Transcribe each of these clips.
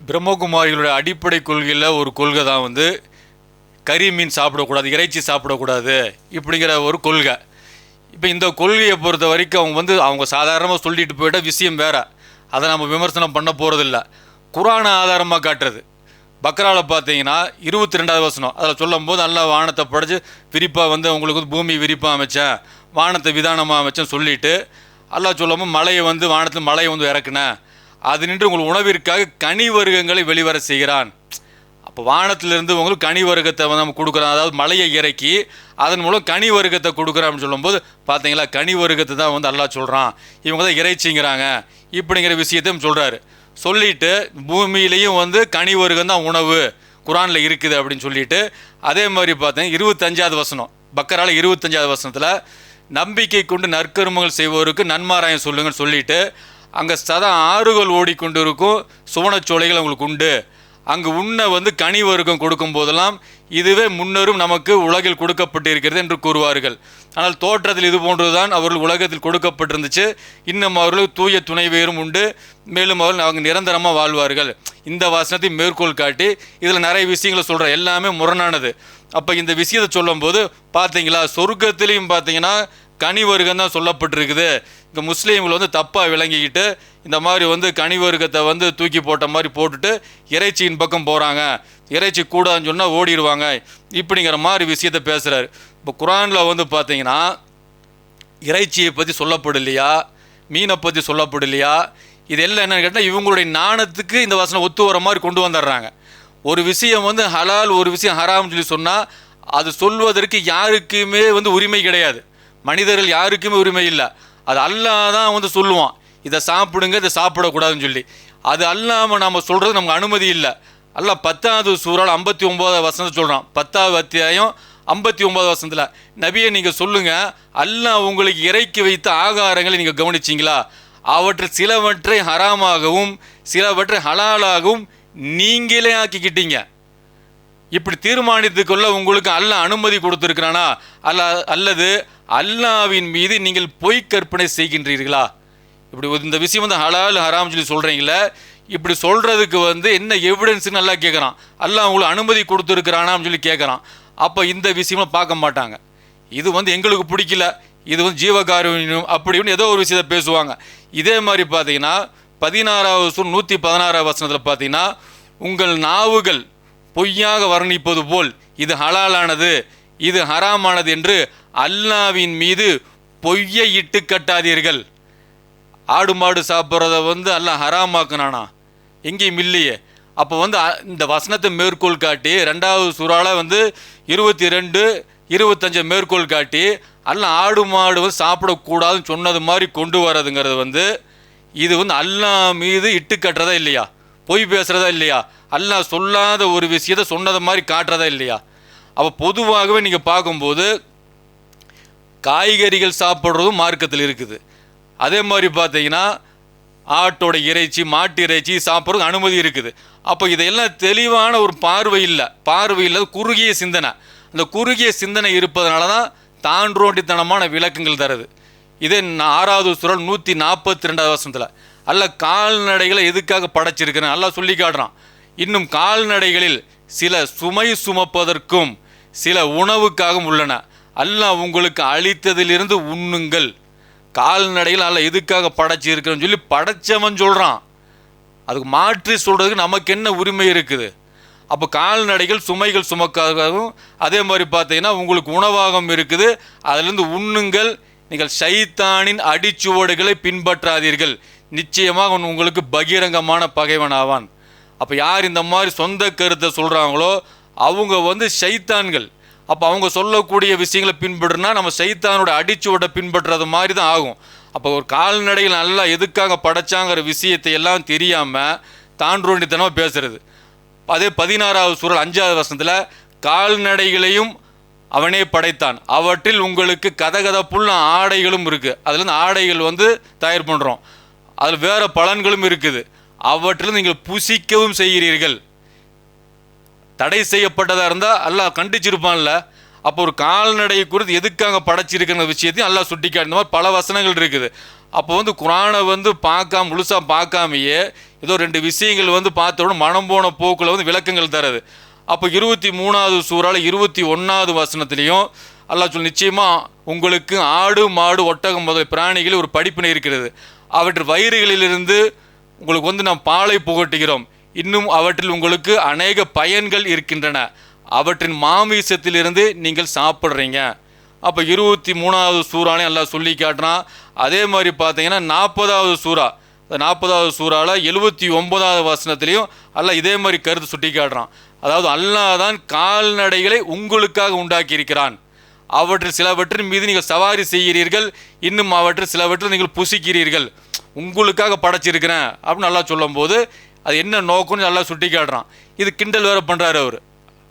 பிரம்மகுமாரிகளுடைய அடிப்படை கொள்கையில் ஒரு கொள்கை தான் வந்து கறி மீன் சாப்பிடக்கூடாது இறைச்சி சாப்பிடக்கூடாது இப்படிங்கிற ஒரு கொள்கை. இப்போ இந்த கொள்கையை பொறுத்த வரைக்கும் அவங்க வந்து அவங்க சாதாரணமாக சொல்லிட்டு போயிட்ட விஷயம் வேறு. அதை நம்ம விமர்சனம் பண்ண போகிறதில்ல குரானை ஆதாரமாக காட்டுறது. பக்ராவில் பார்த்தீங்கன்னா இருபத்தி ரெண்டாவது வசனம். அதில் சொல்லும் போது நல்லா வானத்தை படைச்சு விரிப்பாக வந்து அவங்களுக்கு பூமி விரிப்பாக அமைச்சேன். வானத்தை விதானமாக அமைச்சேன் சொல்லிவிட்டு அல்லாஹ் சொல்லாமல் மலையை வந்து வானத்தில் மலையை வந்து இறக்குனேன் அது நின்று உங்கள் உணவிற்காக கனி வருகங்களை வெளிவர செய்கிறான். அப்போ வானத்திலிருந்து உங்களுக்கு கனி வர்க்கத்தை வந்து நம்ம கொடுக்குறோம் அதாவது மலையை இறக்கி அதன் மூலம் கனி வர்க்கத்தை கொடுக்குறோம் அப்படின்னு சொல்லும்போது பார்த்தீங்களா கனி வர்க்கத்தை தான் வந்து அல்லாஹ் சொல்கிறான் இவங்க தான் இறைச்சிங்கிறாங்க. இப்படிங்கிற விஷயத்தையும் சொல்கிறாரு சொல்லிட்டு பூமியிலையும் வந்து கனி வருகம் தான் உணவு. குரானில் இருக்குது அப்படின்னு சொல்லிட்டு அதே மாதிரி பார்த்தீங்கன்னா இருபத்தஞ்சாவது வசனம். பக்கரால் இருபத்தஞ்சாவது வசனத்தில் நம்பிக்கை கொண்டு நற்கருமங்கள் செய்வோருக்கு நன்மாராயம் சொல்லுங்கன்னு சொல்லிட்டு அங்கே சதா ஆறுகள் ஓடிக்கொண்டு இருக்கும் சுவனச்சோலைகள் அவங்களுக்கு உண்டு. அங்கு உண்ண வந்து கனிவருக்கம் கொடுக்கும் போதெல்லாம் இதுவே முன்னரும் நமக்கு உலகில் கொடுக்கப்பட்டிருக்கிறது என்று கூறுவார்கள். ஆனால் தோற்றத்தில் இது போன்றுதான் அவர்கள் உலகத்தில் கொடுக்கப்பட்டிருந்துச்சு. இன்னும் அவர்களுக்கு தூய துணைவேரும் உண்டு. மேலும் அவர்கள் அவங்க நிரந்தரமாக வாழ்வார்கள். இந்த வாசனத்தை மேற்கோள் காட்டி இதில் நிறைய விஷயங்களை சொல்கிற எல்லாமே முரணானது. அப்போ இந்த விஷயத்தை சொல்லும்போது பார்த்தீங்களா சொர்க்கத்திலையும் பார்த்தீங்கன்னா கனி தான் சொல்லப்பட்டிருக்குது. இங்கே முஸ்லீம்கள் வந்து தப்பாக விளங்கிக்கிட்டு இந்த மாதிரி வந்து கனி வந்து தூக்கி போட்ட மாதிரி போட்டுட்டு இறைச்சியின் பக்கம் போகிறாங்க இறைச்சி கூடாதுன்னு சொன்னால் ஓடிடுவாங்க. இப்படிங்கிற மாதிரி விஷயத்த பேசுகிறாரு இப்போ குரானில் வந்து பார்த்தீங்கன்னா இறைச்சியை பற்றி சொல்லப்படலையா? மீனை பற்றி சொல்லப்படலையா? இதெல்லாம் என்னென்னு கேட்டால் இவங்களுடைய நாணத்துக்கு இந்த வசனம் ஒத்து வர மாதிரி கொண்டு வந்துடுறாங்க. ஒரு விஷயம் வந்து ஹலால் ஒரு விஷயம் ஹராம்னு சொல்லி சொன்னால் அது சொல்வதற்கு யாருக்குமே வந்து உரிமை கிடையாது. மனிதர்கள் யாருக்குமே உரிமை இல்லை. அது அல்லாதான் வந்து சொல்லுவான். இதை சாப்பிடுங்க இதை சாப்பிடக்கூடாதுன்னு சொல்லி. அது அல்லாமல் நம்ம சொல்கிறது நமக்கு அனுமதி இல்லை. அல்ல பத்தாவது சூறால் ஐம்பத்தி ஒம்போதாவது வசனத்தை சொல்கிறான் பத்தாவது அத்தியாயம் ஐம்பத்தி ஒம்பது வருஷத்தில் நபியை நீங்கள் சொல்லுங்கள் அல்லாஹ் உங்களுக்கு இறக்கி வைத்த ஆகாரங்களை நீங்கள் கவனிச்சிங்களா? அவற்றில் சிலவற்றை ஹராமாகவும் சிலவற்றை ஹலாலாகவும் நீங்களே ஆக்கிக்கிட்டீங்க. இப்படி தீர்மானித்துக்கொள்ள உங்களுக்கு அல்ல அனுமதி கொடுத்துருக்கிறானா? அல்ல அல்லது அல்லாவின் மீது நீங்கள் பொய் கற்பனை செய்கின்றீர்களா? இப்படி ஒரு இந்த விஷயம் வந்து ஹலால் ஹராம் சொல்லி சொல்கிறீங்களே இப்படி சொல்கிறதுக்கு வந்து என்ன எவிடன்ஸ்னு நல்லா கேட்குறான் அல்லாஹ் உங்களுக்கு அனுமதி கொடுத்துருக்கிறானான்னு சொல்லி கேட்குறான் அப்போ இந்த விஷயம்லாம் பார்க்க மாட்டாங்க. இது வந்து எங்களுக்கு பிடிக்கல. இது வந்து ஜீவகாருண்யம் அப்படின்னு ஏதோ ஒரு விஷயத்தை பேசுவாங்க. இதே மாதிரி பார்த்தீங்கன்னா பதினாறாவது நூற்றி பதினாறாவது வசனத்தில் பார்த்தீங்கன்னா உங்கள் நாவுகள் பொய்யாக வர்ணிப்பது போல் இது ஹலாலானது இது ஹராமானது என்று அல்லாவின் மீது பொய்யை இட்டு கட்டாதீர்கள். ஆடு மாடு சாப்பிட்றத வந்து அல்லாஹ் ஹராமாக்குனானா? எங்கேயும் இல்லையே. அப்போ வந்து இந்த வசனத்தை மேற்கோள் காட்டி ரெண்டாவது சுறால வந்து இருபத்தி ரெண்டு இருபத்தஞ்சை மேற்கோள் காட்டி அல்லாஹ் ஆடு மாடு வந்து சாப்பிடக்கூடாதுன்னு சொன்னது மாதிரி கொண்டு வரதுங்கிறது வந்து இது வந்து அல்லாஹ் மீது இட்டு கட்டுறதா இல்லையா? பொய் பேசுகிறதா இல்லையா? அல்லாஹ் சொல்லாத ஒரு விஷயத்தை சொன்னது மாதிரி காட்டுறதா இல்லையா? அப்போ பொதுவாகவே நீங்கள் பார்க்கும்போது காய்கறிகள் சாப்பிட்றதும் மார்க்கத்தில் இருக்குது. அதே மாதிரி பார்த்தீங்கன்னா ஆட்டோட இறைச்சி மாட்டு இறைச்சி சாப்பிட்றதுக்கு அனுமதி இருக்குது. அப்போ இதையெல்லாம் தெளிவான ஒரு பார்வை இல்லை. பார்வை இல்லை குறுகிய சிந்தனை. அந்த குறுகிய சிந்தனை இருப்பதனால தான் தான்றோண்டித்தனமான விளக்கங்கள் தருது. இதே ஆறாவது சுரல் நூற்றி நாற்பத்தி ரெண்டாவது வருஷத்தில் அல்ல கால்நடைகளை எதுக்காக படைச்சிருக்கிறேன்? நல்லா சொல்லி காட்டுறான். இன்னும் கால்நடைகளில் சில சுமை சுமப்பதற்கும் சில உணவுக்காகவும் உள்ளன. அல்லாஹ் உங்களுக்கு அளித்ததிலிருந்து உண்ணுங்கள். கால்நடைகள் அல்ல எதுக்காக படைச்சிருக்கிறேன்னு சொல்லி படைச்சவன் சொல்கிறான் அதுக்கு மாற்றி சொல்கிறதுக்கு நமக்கு என்ன உரிமை இருக்குது? அப்போ கால்நடைகள் சுமைகள் சுமக்காகவும் அதே மாதிரி பார்த்தீங்கன்னா உங்களுக்கு உணவாகவும் இருக்குது. அதிலிருந்து உண்ணுங்கள். நீங்கள் ஷைத்தானின் அடிச்சுவடுகளை பின்பற்றாதீர்கள். நிச்சயமாக உங்களுக்கு பகிரங்கமான பகைவன் ஆவான். அப்போ யார் இந்த மாதிரி சொந்த கருத்தை சொல்கிறாங்களோ அவங்க வந்து ஷைத்தான்கள். அப்போ அவங்க சொல்லக்கூடிய விஷயங்களை பின்பற்றுனா நம்ம சைத்தானோட அடிச்சுவடை பின்பற்றுறது மாதிரி தான் ஆகும். அப்போ ஒரு கால்நடைகள் நல்லா எதுக்காக படைச்சாங்கிற விஷயத்தை எல்லாம் தெரியாமல் தாண்டோண்டித்தனமாக பேசுறது. அதே பதினாறாவது சூழல் அஞ்சாவது வருஷத்தில் கால்நடைகளையும் அவனே படைத்தான். அவற்றில் உங்களுக்கு கதகதப்புள்ள ஆடைகளும் இருக்குது அதுலேருந்து ஆடைகள் வந்து தயார் பண்ணுறோம் அதில் வேறு பலன்களும் இருக்குது. அவற்றில் நீங்கள் புசிக்கவும் செய்கிறீர்கள். தடை செய்யப்பட்டதாக இருந்தால் அல்லாஹ் கண்டிச்சிருப்பான்ல. அப்போ ஒரு கால்நடையை குறித்து எதுக்காக படைச்சிருக்கிற விஷயத்தையும் அல்லாஹ் சுட்டி காட்டின மாதிரி பல வசனங்கள் இருக்குது. அப்போ வந்து குரானை வந்து பார்க்காம முழுசாக பார்க்காமையே ஏதோ ரெண்டு விஷயங்கள் வந்து பார்த்தோட மனம் போன போக்கில் வந்து விளக்கங்கள் தருது. அப்போ இருபத்தி மூணாவது சூறால் இருபத்தி ஒன்றாவது வசனத்துலேயும் அல்லாஹ் சொல் நிச்சயமாக உங்களுக்கு ஆடு மாடு ஒட்டகம் முதல் பிராணிகளில் ஒரு படிப்பினை இருக்கிறது. அவற்றின் வயிறுகளிலிருந்து உங்களுக்கு வந்து நாம் பாலை புகட்டுகிறோம். இன்னும் அவற்றில் உங்களுக்கு அநேக பயன்கள் இருக்கின்றன. அவற்றின் மாமிசத்திலிருந்து நீங்கள் சாப்பிட்றீங்க. அப்போ இருபத்தி மூணாவது சூறானே எல்லாம் சொல்லி காட்டுறான். அதே மாதிரி பார்த்தீங்கன்னா நாற்பதாவது சூறா. நாற்பதாவது சூறாவில் எழுபத்தி ஒன்பதாவது வசனத்துலேயும் எல்லாம் இதே மாதிரி கருத்து சுட்டி காட்டுறான். அதாவது அல்லாஹ் தான் கால்நடைகளை உங்களுக்காக உண்டாக்கி இருக்கிறான் அவற்றில் சிலவற்றின் மீது நீங்கள் சவாரி செய்கிறீர்கள். இன்னும் அவற்றில் சிலவற்றில் நீங்கள் புசிக்கிறீர்கள். உங்களுக்காக படைச்சிருக்கிறேன் அப்படின்னு நல்லா சொல்லும்போது அது என்ன நோக்கம்னு நல்லா சுட்டி காட்டுறான். இது கிண்டல் வேறு பண்ணுறாரு அவர்.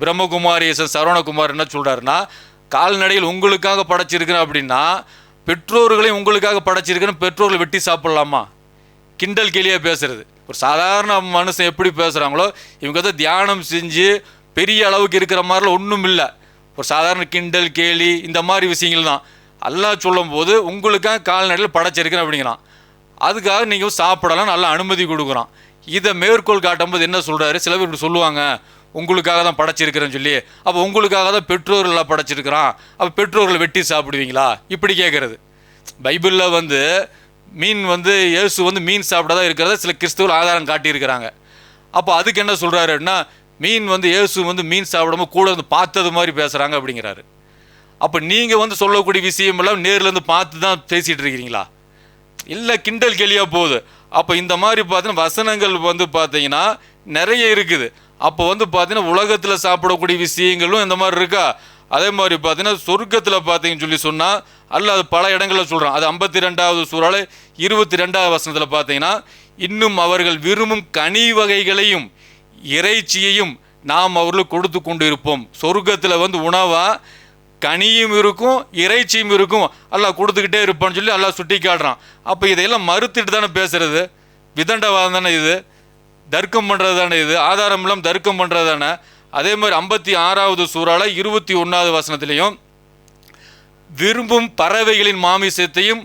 பிரம்மகுமாரி எஸ் சரவணகுமார் என்ன சொல்கிறாருன்னா கால்நடையில் உங்களுக்காக படைச்சிருக்கிறேன் அப்படின்னா பெற்றோர்களையும் உங்களுக்காக படைச்சிருக்கிறேன் பெற்றோர்களை வெட்டி சாப்பிட்லாமா? கிண்டல் கேலியாக பேசுறது. ஒரு சாதாரண மனுஷன் எப்படி பேசுகிறாங்களோ இவங்க வந்து தியானம் செஞ்சு பெரிய அளவுக்கு இருக்கிற மாதிரிலாம் ஒன்றும் இல்லை. ஒரு சாதாரண கிண்டல் கேலி இந்த மாதிரி விஷயங்கள் தான் எல்லாம் சொல்லும்போது உங்களுக்காக கால்நடையில் படைச்சிருக்கிறேன் அப்படிங்கிறான். அதுக்காக நீங்கள் சாப்பிடலாம் நல்லா அனுமதி கொடுக்குறான். இதை மேற்கோள் காட்டும்போது என்ன சொல்கிறாரு சில பேர் இப்படி சொல்லுவாங்க. உங்களுக்காக தான் படைச்சிருக்கிறேன்னு சொல்லி. அப்போ உங்களுக்காக தான் பெற்றோர்களாக படைச்சிருக்கிறான். அப்போ பெற்றோர்களை வெட்டி சாப்பிடுவீங்களா? இப்படி கேட்குறது பைபிளில் வந்து மீன் வந்து இயேசு வந்து மீன் சாப்பிட்டதா இருக்கிறத சில கிறிஸ்துவர்கள் ஆதாரம் காட்டியிருக்கிறாங்க. அப்போ அதுக்கு என்ன சொல்கிறாருன்னா மீன் வந்து இயேசு வந்து மீன் சாப்பிடாம கூட வந்து பார்த்தது மாதிரி பேசுகிறாங்க அப்படிங்கிறாரு. அப்போ நீங்கள் வந்து சொல்லக்கூடிய விஷயம் எல்லாம் இருந்து பார்த்து தான் பேசிகிட்டு இருக்கிறீங்களா? இல்லை கிண்டல் கேலியாக போகுது. அப்போ இந்த மாதிரி பார்த்தீங்கன்னா வசனங்கள் வந்து பார்த்தீங்கன்னா நிறைய இருக்குது. அப்போ வந்து பார்த்தீங்கன்னா உலகத்தில் சாப்பிடக்கூடிய விஷயங்களும் இந்த மாதிரி இருக்கா? அதே மாதிரி பார்த்தீங்கன்னா சொர்க்கத்தில் பார்த்தீங்கன்னு சொல்லி சொன்னால் அல்ல அது பல இடங்களில் சொல்கிறான் அது ஐம்பத்தி ரெண்டாவது சூறால் இருபத்தி ரெண்டாவது வசனத்தில் பார்த்தீங்கன்னா இன்னும் அவர்கள் விரும்பும் கனி வகைகளையும் இறைச்சியையும் நாம் அவர்களுக்கு கொடுத்து கொண்டு இருப்போம் சொர்க்கத்தில் வந்து உணவாக கனியும் இருக்கும் இறைச்சியும் இருக்கும். எல்லாம் கொடுத்துக்கிட்டே இருப்பான்னு சொல்லி எல்லாம் சுட்டி காட்டுறான். அப்போ இதையெல்லாம் மறுத்துட்டு தானே பேசுறது? விதண்டவாதம் தானே இது? தர்க்கம் பண்ணுறது தானே இது? ஆதாரம் இல்லாமல் தர்க்கம் பண்ணுறது தானே? அதே மாதிரி ஐம்பத்தி ஆறாவது சூறால இருபத்தி ஒன்றாவது வசனத்திலையும் விரும்பும் பறவைகளின் மாமிசத்தையும்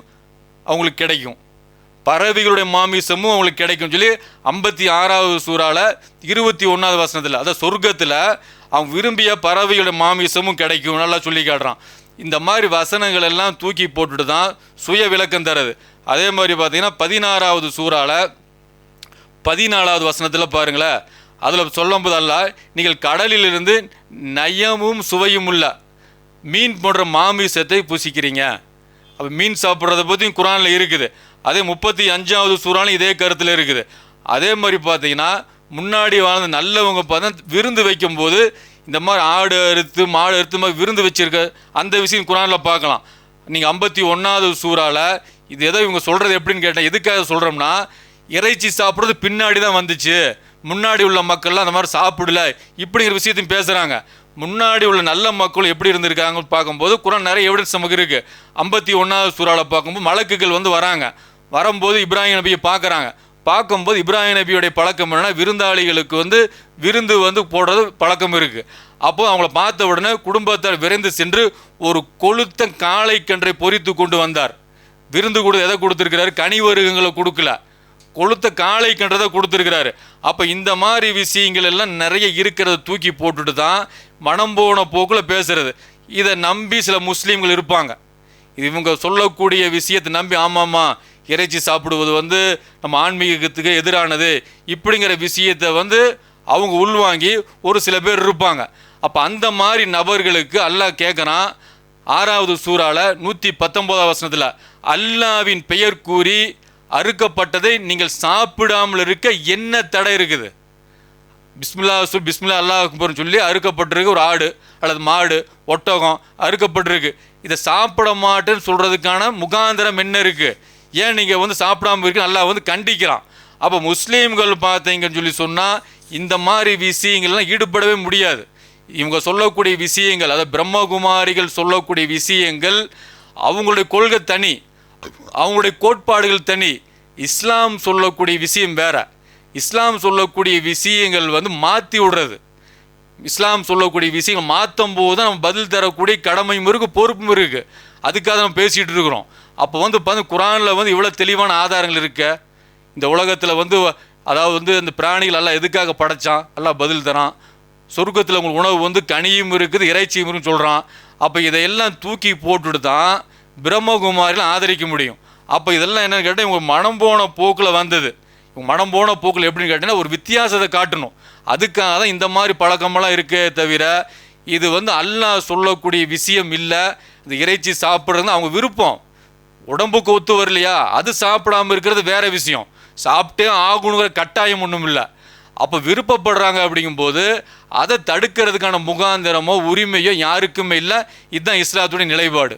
அவங்களுக்கு கிடைக்கும். பறவைகளுடைய மாமிசமும் அவங்களுக்கு கிடைக்கும் சொல்லி ஐம்பத்தி ஆறாவது சூறால இருபத்தி ஒன்றாவது வசனத்தில் அதாவது சொர்க்கத்தில் அவன் விரும்பிய பறவையோட மாமிசமும் கிடைக்கும் நல்லா சொல்லி காட்டுறான். இந்த மாதிரி வசனங்கள் எல்லாம் தூக்கி போட்டுட்டு தான் சுய விளக்கம் தருது. அதே மாதிரி பார்த்தீங்கன்னா பதினாறாவது சூறால பதினாலாவது வசனத்தில் பாருங்களேன். அதில் சொல்லும்போது அல்ல நீங்கள் கடலிலிருந்து நயமும் சுவையும் உள்ள மீன் போன்ற மாமிசத்தை புசிக்கிறீங்க. அப்போ மீன் சாப்பிட்றத பற்றியும் குரானில் இருக்குது. அதே முப்பத்தி அஞ்சாவது சூறாலும் இதே கருத்தில் இருக்குது. அதே மாதிரி பார்த்தீங்கன்னா முன்னாடி வாழ்ந்த நல்லவங்க பார்த்தா விருந்து வைக்கும்போது இந்த மாதிரி ஆடு அறுத்து மாடு அறுத்து மாதிரி விருந்து வச்சுருக்க அந்த விஷயம் குரானில் பார்க்கலாம். நீங்கள் ஐம்பத்தி ஒன்றாவது சூறாவில் இது எதோ இவங்க சொல்கிறது எப்படின்னு கேட்டேன். எதுக்காக சொல்கிறோம்னா இறைச்சி சாப்பிட்றது பின்னாடி தான் வந்துச்சு. முன்னாடி உள்ள மக்கள்லாம் அந்த மாதிரி சாப்பிடல. இப்படிங்கிற விஷயத்தையும் பேசுகிறாங்க முன்னாடி உள்ள நல்ல மக்கள் எப்படி இருந்திருக்காங்கன்னு பார்க்கும்போது குரான் நிறைய எவிடன்ஸ் நமக்கு இருக்குது ஐம்பத்தி ஒன்றாவது சூறாவில் பார்க்கும்போது மலக்குகள் வந்து வராங்க. வரும்போது இப்ராஹிம் நபியை பார்க்குறாங்க. பார்க்கும்போது இப்ராஹிம் நபியுடைய பழக்கம் என்னென்னா விருந்தாளிகளுக்கு வந்து விருந்து வந்து போடுறது பழக்கம் இருக்குது அப்போ அவங்கள பார்த்த உடனே குடும்பத்தார் விரைந்து சென்று ஒரு கொளுத்த காளை கன்றை பொறித்து கொண்டு வந்தார். விருந்து கூட எதை கொடுத்துருக்கிறாரு? கனிவருகங்களை கொடுக்கல. கொளுத்த காளை கன்றதை கொடுத்துருக்கிறாரு. அப்போ இந்த மாதிரி விஷயங்கள் எல்லாம் நிறைய இருக்கிறத தூக்கி போட்டுட்டு தான் மனம் போன போக்கில் பேசுறது. இதை நம்பி சில முஸ்லீம்கள் இருப்பாங்க. இவங்க சொல்லக்கூடிய விஷயத்தை நம்பி ஆமாம்மா இறைச்சி சாப்பிடுவது வந்து நம்ம ஆன்மீகத்துக்கு எதிரானது. இப்படிங்கிற விஷயத்தை வந்து அவங்க உள்வாங்கி ஒரு சில பேர் இருப்பாங்க. அப்போ அந்த மாதிரி நபர்களுக்கு அல்லாஹ் கேட்குறான் ஆறாவது சூறாவில் நூற்றி பத்தொம்போதாம் வசனத்தில் அல்லாவின் பெயர் கூறி அறுக்கப்பட்டதை நீங்கள் சாப்பிடாமல் இருக்க என்ன தடை இருக்குது? பிஸ்மில்லா சு பிஸ்மில்லா அல்லாஹ் அக்பர்னு சொல்லி அறுக்கப்பட்டிருக்கு ஒரு ஆடு அல்லது மாடு ஒட்டகம் அறுக்கப்பட்டிருக்கு. இதை சாப்பிட மாட்டேன்னு சொல்கிறதுக்கான முகாந்திரம் என்ன இருக்குது ஏன் நீங்கள் வந்து சாப்பிடாம இருக்கு? நல்லா வந்து கண்டிக்கிறான். அப்போ முஸ்லீம்கள் பார்த்தீங்கன்னு சொல்லி சொன்னால் இந்த மாதிரி விஷயங்கள்லாம் ஈடுபடவே முடியாது. இவங்க சொல்லக்கூடிய விஷயங்கள் அதாவது பிரம்மகுமாரிகள் சொல்லக்கூடிய விஷயங்கள் அவங்களுடைய கொள்கை தனி. அவங்களுடைய கோட்பாடுகள் தனி. இஸ்லாம் சொல்லக்கூடிய விஷயம் வேற. இஸ்லாம் சொல்லக்கூடிய விஷயங்கள் வந்து மாற்றி விடுறது. இஸ்லாம் சொல்லக்கூடிய விஷயங்கள் மாற்றும் போது தான் நம்ம பதில் தரக்கூடிய கடமையும் இருக்குது பொறுப்பும் இருக்குது அதுக்காக நம்ம பேசிகிட்டு இருக்கிறோம். அப்போ வந்து பார்த்து குரானில் வந்து இவ்வளோ தெளிவான ஆதாரங்கள் இருக்க. இந்த உலகத்தில் வந்து அதாவது வந்து இந்த பிராணிகள் எல்லாம் எதுக்காக படைச்சான்? எல்லாம் பதில் தரான். சொர்க்கத்தில் உங்களுக்கு உணவு வந்து கனியும் இருக்குது இறைச்சியும் இருக்குன்னு சொல்கிறான் அப்போ இதையெல்லாம் தூக்கி போட்டுட்டு தான் பிரம்மகுமாரிலாம் ஆதரிக்க முடியும். அப்போ இதெல்லாம் என்னென்னு கேட்டால் இவங்க மனம் போன போக்கில் வந்தது. இவங்க மனம் போன போக்கில் எப்படின்னு கேட்டிங்கன்னா ஒரு வித்தியாசத்தை காட்டணும். அதுக்காக தான் இந்த மாதிரி பழக்கமெல்லாம் இருக்கே தவிர இது வந்து அல்லாஹ் சொல்லக்கூடிய விஷயம் இல்லை. இந்த இறைச்சி சாப்பிட்றது அவங்க விருப்பம். உடம்புக்கு ஒத்து வரலையா? அது சாப்பிடாமல் இருக்கிறது வேற விஷயம். சாப்பிட்டே ஆகணுங்கிற கட்டாயம் ஒன்றும் இல்லை. அப்போ விருப்பப்படுறாங்க அப்படிங்கும்போது அதை தடுக்கிறதுக்கான முகாந்திரமோ உரிமையோ யாருக்குமே இல்லை. இதுதான் இஸ்லாத்துடைய நிலைப்பாடு.